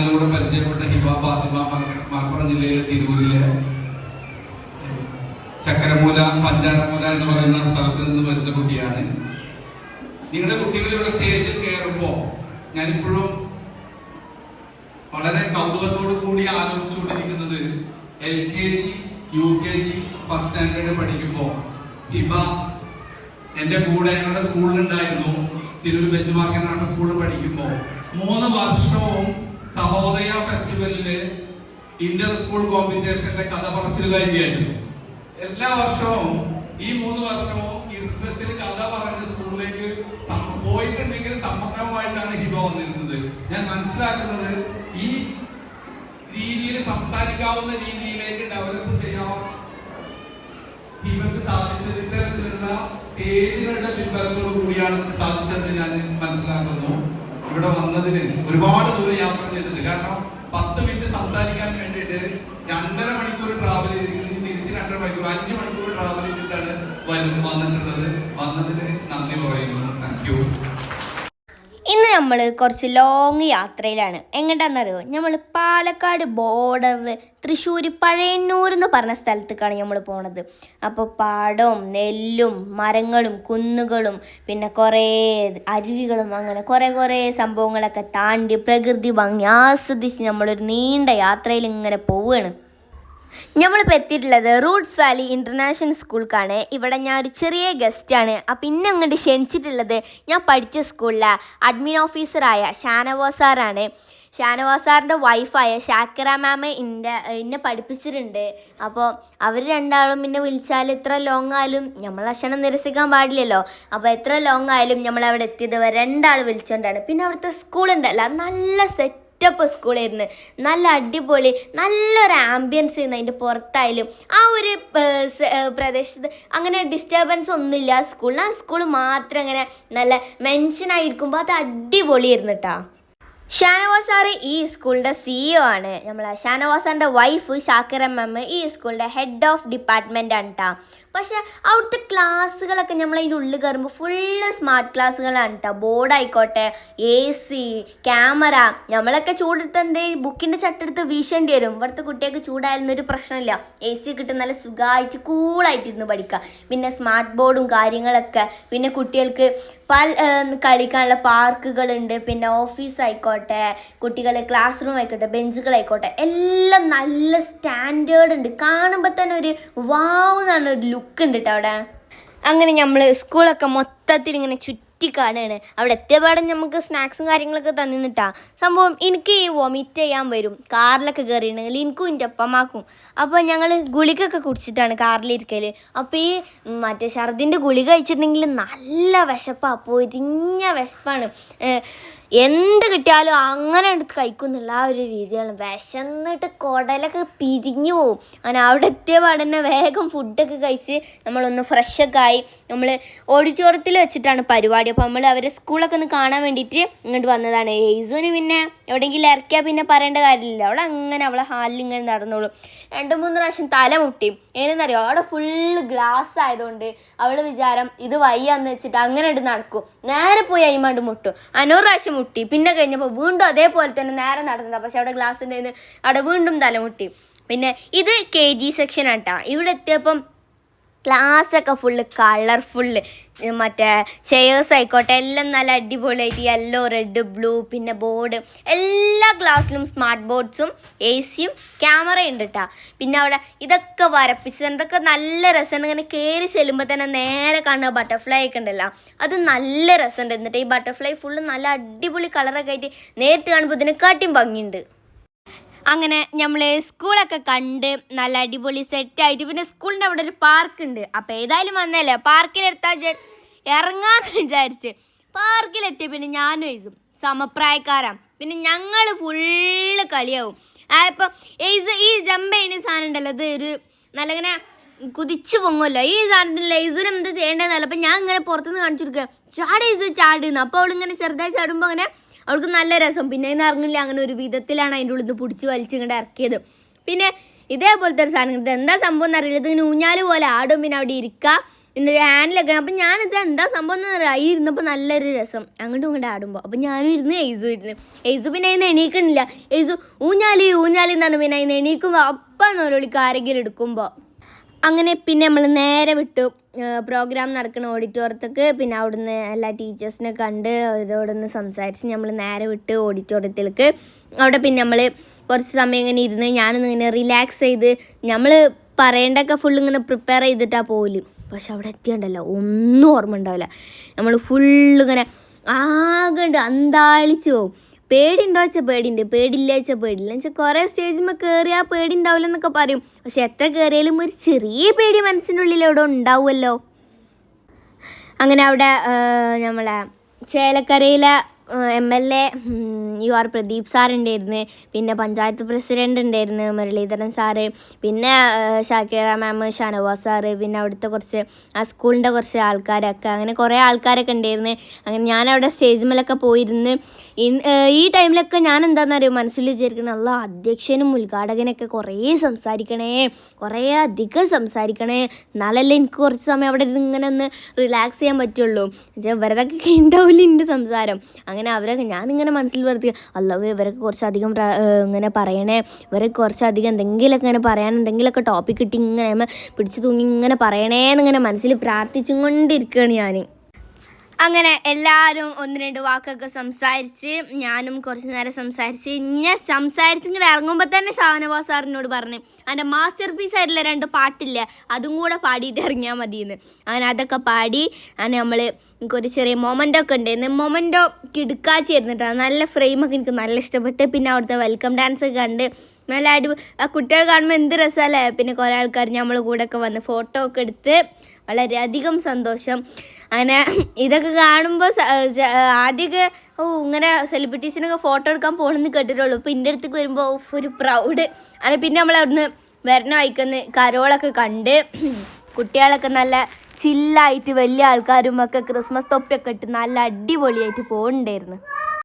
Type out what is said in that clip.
ഞങ്ങളോട് പരിചയപ്പെട്ട ഹിബ ഫാത്തിമ മല- മലപ്പുറം ജില്ലയിലെ തിരൂരിലെ ചക്കരമൂല പഞ്ചാരമൂല എന്ന് പറയുന്ന സ്ഥലത്ത് നിന്ന് വരുന്ന കുട്ടിയാണ്. നിങ്ങളുടെ കുട്ടികൾ ഇവിടെ സ്റ്റേജിൽ കയറുമ്പോൾ ഞാനിപ്പോഴും വളരെ കൗതുകത്തോടു കൂടി ആലോചിച്ചുകൊണ്ടിരിക്കുന്നത് L K G U K G first standard പഠിക്കുമ്പോൾ ഹിബ എന്റെ കൂടെ ഞങ്ങളുടെ സ്കൂളിലുണ്ടായിരുന്നു. തിരൂർ ബെഞ്ച് മാർക്ക് സ്കൂളിൽ പഠിക്കുമ്പോൾ മൂന്ന് വർഷവും സഹോദയ ഫെസ്റ്റിവലിൽ ഇന്റർ സ്കൂൾ കോമ്പറ്റീഷനിലെ കഥ പറച്ചിൽ കഴിയായിരുന്നു എല്ലാ വർഷവും ഈ മൂന്ന് വർഷവും കിഡ്സ് ഫെസ്റ്റിൽ കഥ പറഞ്ഞ് സ്കൂളിലേക്ക് പോയിട്ടുണ്ടെങ്കിൽ സമ്മർദ്ദമായിട്ടാണ് ഹിബ വന്നിരുന്നത്. ഞാൻ മനസ്സിലാക്കുന്നത് ഈ രീതിയിൽ സംസാരിക്കാവുന്ന രീതിയിലേക്ക് ഡെവലപ്പ് ചെയ്യാൻ ഹിബക്ക് സാധിച്ചത് ഇത്തരത്തിലുള്ള സ്റ്റേജുകളുടെ പിൻബലത്തോടു കൂടിയാണ് സാധിച്ചതെന്ന് ഞാൻ മനസ്സിലാക്കുന്നു. ഇവിടെ വന്നതിന് ഒരുപാട് ദൂരം യാത്ര ചെയ്തിട്ടുണ്ട്. കാരണം പത്ത് മിനിറ്റ് സംസാരിക്കാൻ വേണ്ടിയിട്ട് രണ്ടര മണിക്കൂർ ട്രാവൽ ചെയ്തിരിക്കുന്നത് തിരിച്ച് രണ്ടര മണിക്കൂർ അഞ്ച് മണിക്കൂർ ട്രാവൽ ചെയ്തിട്ടാണ് വരും വന്നിട്ടുള്ളത്. വന്നതിന് നന്ദി പറയുന്നു. താങ്ക് യു നമ്മൾ കുറച്ച് ലോങ് യാത്രയിലാണ്. എങ്ങോട്ടാണെന്നറിയോ നമ്മൾ പാലക്കാട് ബോർഡറിൽ തൃശ്ശൂർ പഴയന്നൂർ എന്ന് പറഞ്ഞ സ്ഥലത്തേക്കാണ് നമ്മൾ പോണത്. അപ്പോൾ പാടവും നെല്ലും മരങ്ങളും കുന്നുകളും പിന്നെ കുറേ അരുവികളും അങ്ങനെ കുറേ കുറേ സംഭവങ്ങളൊക്കെ താണ്ടി പ്രകൃതി ഭംഗി ആസ്വദിച്ച് നമ്മളൊരു നീണ്ട യാത്രയിൽ ഇങ്ങനെ പോവുകയാണ് നമ്മളിപ്പോൾ എത്തിയിട്ടുള്ളത് റൂട്ട്സ് വാലി ഇന്റർനാഷണൽ സ്കൂൾക്കാണ് ഇവിടെ ഞാൻ ഒരു ചെറിയ ഗസ്റ്റാണ് അപ്പം ഇന്നെ അങ്ങോട്ട് ക്ഷണിച്ചിട്ടുള്ളത് ഞാൻ പഠിച്ച സ്കൂളിലെ അഡ്മിൻ ഓഫീസറായ ഷാനവാസ് സാറാണ് ഷാനവാസ് സാറിന്റെ വൈഫായ ഷാക്കിറ മാം ഇന്റെ എന്നെ പഠിപ്പിച്ചിട്ടുണ്ട്. അപ്പോൾ അവർ രണ്ടാളും എന്നെ വിളിച്ചാൽ എത്ര ലോങ് ആയാലും നമ്മൾ ഭക്ഷണം നിരസിക്കാൻ പാടില്ലല്ലോ. അപ്പോൾ എത്ര ലോങ് ആയാലും നമ്മൾ അവിടെ എത്തിയത് രണ്ടാൾ വിളിച്ചുകൊണ്ടാണ് പിന്നെ അവിടുത്തെ സ്കൂളുണ്ടല്ലോ നല്ല സെറ്റ് സെറ്റപ്പ് സ്കൂളായിരുന്നു. നല്ല അടിപൊളി നല്ലൊരു ആംബിയൻസ് ആയിരുന്നു അതിന്റെ പുറത്തായാലും. ആ ഒരു പ്രദേശത്ത് അങ്ങനെ ഡിസ്റ്റർബൻസ് ഒന്നുമില്ല ആ സ്കൂളിൽ ആ സ്കൂൾ മാത്രം അങ്ങനെ നല്ല മെൻഷനായിരിക്കുമ്പോൾ അത് അടിപൊളിയായിരുന്നു കേട്ടോ ഷാനവാസ് ഈ സ്കൂളിന്റെ സിഇഒ ആണ്. നമ്മളെ ഷാനവാസ് സാറിന്റെ വൈഫ് ഷാക്കിറ മാം ഈ സ്കൂളിന്റെ ഹെഡ് ഓഫ് ഡിപ്പാർട്ട്മെന്റ് ആണ് കേട്ടോ പക്ഷേ അവിടുത്തെ ക്ലാസ്സുകളൊക്കെ നമ്മൾ അതിന്റെ ഉള്ളിൽ കയറുമ്പോൾ ഫുള്ള് സ്മാർട്ട് ക്ലാസ്സുകളാണ് കേട്ടോ ബോർഡ് ആയിക്കോട്ടെ എ സി ക്യാമറ നമ്മളൊക്കെ ചൂടെടുത്ത് എന്തേ ബുക്കിന്റെ ചട്ടെടുത്ത് വീശേണ്ടി വരും. ഇവിടുത്തെ കുട്ടികൾക്ക് ചൂടായാലൊന്നൊരു പ്രശ്നമില്ല. എ സി കിട്ടും നല്ല സുഖമായിട്ട് കൂളായിട്ടിരുന്ന് പഠിക്കുക. പിന്നെ സ്മാർട്ട് ബോർഡും കാര്യങ്ങളൊക്കെ. പിന്നെ കുട്ടികൾക്ക് പല കളിക്കാനുള്ള പാർക്കുകളുണ്ട് പിന്നെ ഓഫീസ് ആയിക്കോട്ടെ കുട്ടികൾ ക്ലാസ് റൂം ആയിക്കോട്ടെ ബെഞ്ചുകളായിക്കോട്ടെ എല്ലാം നല്ല സ്റ്റാൻഡേർഡ് ഉണ്ട്. കാണുമ്പോൾ തന്നെ ഒരു വാവ് എന്നാണ് ഒരു ലുക്ക് ഉണ്ട് കേട്ടോ അവിടെ. അങ്ങനെ നമ്മൾ സ്കൂളൊക്കെ മൊത്തത്തിൽ ഇങ്ങനെ ചുറ്റി കാണുകയാണ് അവിടെ എത്തിയപാടെ നമുക്ക് സ്നാക്സും കാര്യങ്ങളൊക്കെ തന്നിട്ടാ സംഭവം എനിക്ക് ഈ വൊമിറ്റ് ചെയ്യാൻ വരും. കാറിലൊക്കെ കയറിയാണ് എനിക്കും എന്റെ അപ്പമാക്കും അപ്പോൾ ഞങ്ങൾ ഗുളികയൊക്കെ കുടിച്ചിട്ടാണ് കാറിലിരിക്കൽ അപ്പോൾ ഈ മറ്റേ ഛർദിന്റെ ഗുളിക കഴിച്ചിട്ടുണ്ടെങ്കിൽ നല്ല വിശപ്പാണ് പൊരിഞ്ഞ വിശപ്പാണ്. എന്ത് കിട്ടിയാലും അങ്ങനെ എടുത്ത് കഴിക്കുന്നുള്ള ആ ഒരു രീതിയാണ്. വിശന്നിട്ട് കുടലൊക്കെ പിരിഞ്ഞു പോവും. അങ്ങനെ അവിടെ എത്തിയ പാടന്നെ വേഗം ഫുഡൊക്കെ കഴിച്ച് നമ്മളൊന്ന് ഫ്രഷൊക്കെ ആയി നമ്മൾ ഓഡിറ്റോറിയത്തിൽ വെച്ചിട്ടാണ് പരിപാടി. അപ്പോൾ നമ്മൾ അവരെ സ്കൂളൊക്കെ ഒന്ന് കാണാൻ വേണ്ടിയിട്ട് ഇങ്ങോട്ട് വന്നതാണ്. എയ്സുവിന് പിന്നെ എവിടെയെങ്കിലും ഇറക്കിയാൽ പിന്നെ പറയേണ്ട കാര്യമില്ല. അവൾ അങ്ങനെ അവളെ ഹാലിൽ ഇങ്ങനെ നടന്നോളൂ. രണ്ട് മൂന്ന് പ്രാവശ്യം തല മുട്ടി. എങ്ങനെയെന്നറിയോ? അവിടെ ഫുള്ള് ഗ്ലാസ് ആയതുകൊണ്ട് അവൾ വിചാരം ഇത് വയ്യാന്ന് വെച്ചിട്ട് അങ്ങനെ ഇട്ട് നടക്കും. നേരെ പോയി അയിമാണ്ട് മുട്ടും. അനൂറ് പ്രാവശ്യം മുട്ടി പിന്നെ കഴിഞ്ഞപ്പോൾ വീണ്ടും അതേപോലെ തന്നെ നേരെ നടന്നത്. പക്ഷെ അവിടെ ഗ്ലാസ്സിന്റെ അവിടെ വീണ്ടും തലമുട്ടി. പിന്നെ ഇത് കെ ജി സെക്ഷൻ ആട്ടാ. ഇവിടെ എത്തിയപ്പം ക്ലാസ്സൊക്കെ ഫുള്ള് കളർഫുള്ള് മറ്റേ ചെയേഴ്സ് ആയിക്കോട്ടെ എല്ലാം നല്ല അടിപൊളിയായിട്ട് യെല്ലോ റെഡ് ബ്ലൂ പിന്നെ ബോർഡ് എല്ലാ ക്ലാസ്സിലും സ്മാർട്ട് ബോർഡ്സും എ സിയും ക്യാമറയും ഉണ്ട് കേട്ടോ പിന്നെ അവിടെ ഇതൊക്കെ വരപ്പിച്ച് ഇതൊക്കെ നല്ല രസമുണ്ട് ഇങ്ങനെ കയറി ചെല്ലുമ്പോൾ തന്നെ നേരെ കാണുക ബട്ടർഫ്ലൈ ഒക്കെ ഉണ്ടല്ലോ അത് നല്ല രസമുണ്ട്. എന്നിട്ട് ഈ ബട്ടർഫ്ലൈ ഫുള്ള് നല്ല അടിപൊളി കളറൊക്കെ ആയിട്ട് നേരിട്ട് കാണുമ്പോൾ ഇതിനെക്കാട്ടിയും ഭംഗിയുണ്ട്. അങ്ങനെ നമ്മൾ സ്കൂളൊക്കെ കണ്ട് നല്ല അടിപൊളി സെറ്റ് സെറ്റായിട്ട്. പിന്നെ സ്കൂളിന്റെ അവിടെ ഒരു പാർക്ക് ഉണ്ട് അപ്പോൾ ഏതായാലും വന്നല്ലേ? പാർക്കിലെത്താൻ ഇറങ്ങാന്ന് വിചാരിച്ച് പാർക്കിലെത്തിയ പിന്നെ ഞാനും എഴുതും സമപ്രായക്കാരാ. പിന്നെ ഞങ്ങൾ ഫുള്ള് കളിയാവും. അപ്പോൾ എയ്സ് ഈ ജമ്പ് ചെയ്യുന്ന സാധനം ഉണ്ടല്ലോ അത് ഒരു നല്ലങ്ങനെ കുതിച്ചു പൊങ്ങുമല്ലോ ഈ സാധനത്തിന് ലൈസൂന് എന്താ ചെയ്യേണ്ടതെന്നല്ല അപ്പം ഞാൻ ഇങ്ങനെ പുറത്തുനിന്ന് കാണിച്ചു കൊടുക്കുക ചാട് എയ്സ് ചാടുന്നു അപ്പോൾ അവളിങ്ങനെ ചെറുതായി ചാടുമ്പോൾ അങ്ങനെ അവൾക്ക് നല്ല രസം. പിന്നെ ഇന്ന് ഇറങ്ങില്ല അങ്ങനെ ഒരു വിധത്തിലാണ് അതിന്റെ ഉള്ളിൽ നിന്ന് പിടിച്ച് വലിച്ചു ഇങ്ങോട്ട് ഇറക്കിയത്. പിന്നെ ഇതേപോലത്തെ ഒരു സാധനം ഇത് എന്താ സംഭവം എന്നറിയില്ല ഇതിങ്ങനെ ഊഞ്ഞാൽ പോലെ ആടും പിന്നെ അവിടെ ഇരിക്കുക എന്റെ ഒരു ഹാൻഡിലൊക്കെ അപ്പം ഞാനിത് എന്താ സംഭവം എന്ന് പറയുക അതിൽ ഇരുന്നപ്പോൾ നല്ലൊരു രസം. അങ്ങോട്ടും ഇങ്ങോട്ട് ആടുമ്പോൾ അപ്പം ഞാനും ഇരുന്ന് എയ്സു ഇരുന്ന്. എയ്സു പിന്നെ അതിന് എണീക്കണില്ല. എയ്സു ഊഞ്ഞാലി ഊഞ്ഞാലി എന്നാണ് പിന്നെ അതിന് എണീക്കുമ്പോൾ അപ്പം വിളിക്കും ആരെങ്കിലും എടുക്കുമ്പോൾ അങ്ങനെ പിന്നെ നമ്മൾ നേരെ വിട്ടു. പ്രോഗ്രാം നടക്കുന്ന ഓഡിറ്റോറിയത്തേക്ക് പിന്നെ അവിടുന്ന് എല്ലാ ടീച്ചേഴ്സിനെ കണ്ട് അവരോടൊന്ന് സംസാരിച്ച് നമ്മൾ നേരെ വിട്ട് ഓഡിറ്റോറിയത്തിലേക്ക് അവിടെ പിന്നെ നമ്മൾ കുറച്ച് സമയം ഇങ്ങനെ ഇരുന്ന് ഞാനൊന്ന് ഇങ്ങനെ റിലാക്സ് ചെയ്ത് നമ്മൾ പറയേണ്ടൊക്കെ ഫുൾ ഇങ്ങനെ പ്രിപ്പയർ ചെയ്തിട്ടാണ് പോലും പക്ഷെ അവിടെ എത്തിയുണ്ടല്ലോ ഒന്നും ഓർമ്മ ഉണ്ടാവില്ല. നമ്മൾ ഫുള്ള് ഇങ്ങനെ ആകെ അന്താളിച്ച് പോകും പേടി ഉണ്ടോ വെച്ചാൽ പേടിയുണ്ട് പേടില്ല വെച്ചാൽ പേടില്ല വെച്ചാൽ കുറേ സ്റ്റേജിൽ കയറിയാൽ പേടി ഉണ്ടാവില്ല എന്നൊക്കെ പറയും. പക്ഷെ എത്ര കയറിയാലും ഒരു ചെറിയ പേടി മനസ്സിന്റെ ഉള്ളിൽ അവിടെ ഉണ്ടാവുമല്ലോ അങ്ങനെ അവിടെ നമ്മളെ ചേലക്കരയിലെ M L A U R Pradeep sir ഉണ്ടായിരുന്നു. പിന്നെ പഞ്ചായത്ത് പ്രസിഡന്റ് ഉണ്ടായിരുന്നു മുരളീധരൻ സാറ്. പിന്നെ ഷാക്കിറ മാം ഷാനവാസ് സാറ്. പിന്നെ അവിടുത്തെ കുറച്ച് ആ സ്കൂളിന്റെ കുറച്ച് ആൾക്കാരൊക്കെ. അങ്ങനെ കുറേ ആൾക്കാരൊക്കെ ഉണ്ടായിരുന്നു. അങ്ങനെ ഞാൻ അവിടെ സ്റ്റേജ് മേലൊക്കെ പോയിരുന്ന്. ഈ ടൈമിലൊക്കെ ഞാൻ എന്താണെന്ന് അറിയുമോ മനസ്സിൽ വിചാരിക്കണം അല്ല അധ്യക്ഷനും ഉദ്ഘാടകനൊക്കെ കുറേ സംസാരിക്കണേ. കുറേ അധികം സംസാരിക്കണേ. എന്നാലല്ലേ എനിക്ക് കുറച്ച് സമയം അവിടെ ഇരുന്ന് ഇങ്ങനെ ഒന്ന് റിലാക്സ് ചെയ്യാൻ പറ്റുള്ളൂ. വെറുതെ ഉണ്ടാവില്ല എന്റെ സംസാരം. അങ്ങനെ അവരൊക്കെ ഞാനിങ്ങനെ മനസ്സിൽ വെറുതെ അല്ല ഇവരൊക്കെ കുറച്ചധികം ഇങ്ങനെ പറയണേ. ഇവരൊക്കെ കുറച്ചധികം എന്തെങ്കിലുമൊക്കെ ഇങ്ങനെ പറയാൻ എന്തെങ്കിലുമൊക്കെ ടോപ്പിക് കിട്ടി ഇങ്ങനെ പിടിച്ചു തൂങ്ങി ഇങ്ങനെ പറയണേന്നിങ്ങനെ മനസ്സിൽ പ്രാർത്ഥിച്ചും കൊണ്ടിരിക്കുകയാണ് ഞാൻ അങ്ങനെ എല്ലാവരും ഒന്ന് രണ്ട് വാക്കൊക്കെ സംസാരിച്ച് ഞാനും കുറച്ച് നേരം സംസാരിച്ച് ഞാൻ സംസാരിച്ചിങ്ങനെ ഇറങ്ങുമ്പോൾ തന്നെ ഷാനവാസ് സാറിനോട് പറഞ്ഞു എന്റെ മാസ്റ്റർ പീസ് ആയിട്ടുള്ള രണ്ട് പാട്ടില്ല അതും കൂടെ പാടിയിട്ട് ഇറങ്ങിയാൽ മതിയെന്ന്. അങ്ങനെ അതൊക്കെ പാടി അങ്ങനെ നമ്മൾ എനിക്കൊരു ചെറിയ മൊമെന്റോ ഒക്കെ ഉണ്ടായിരുന്നു മൊമെന്റോ കിടുക്കാച്ചിരുന്നിട്ടാണ് നല്ല ഫ്രെയിമൊക്കെ എനിക്ക് നല്ല ഇഷ്ടപ്പെട്ട് പിന്നെ അവിടുത്തെ വെൽക്കം ഡാൻസ് കണ്ട് നല്ല അടിപൊളി ആ കുട്ടികൾ കാണുമ്പോൾ എന്ത് രസമല്ലേ പിന്നെ കുറേ ആൾക്കാർ നമ്മളെ കൂടെ ഒക്കെ വന്ന് ഫോട്ടോ ഒക്കെ എടുത്ത് വളരെയധികം സന്തോഷം. അങ്ങനെ ഇതൊക്കെ കാണുമ്പോൾ ആദ്യമൊക്കെ ഓ ഇങ്ങനെ സെലിബ്രിറ്റീസിനൊക്കെ ഫോട്ടോ എടുക്കാൻ പോകണമെന്ന് കേട്ടിട്ടുള്ളൂ. ഇപ്പം എന്റെ അടുത്തേക്ക് വരുമ്പോൾ ഒരു പ്രൗഡ് അങ്ങനെ പിന്നെ നമ്മൾ അവിടുന്ന് വരണ വായിക്കുന്ന കരോളൊക്കെ കണ്ട് കുട്ടികളൊക്കെ നല്ല ചില്ലായിട്ട് വലിയ ആൾക്കാരും ഒക്കെ ക്രിസ്മസ് തൊപ്പിയൊക്കെ ഇട്ട് നല്ല അടിപൊളിയായിട്ട് പോകുന്നുണ്ടായിരുന്നു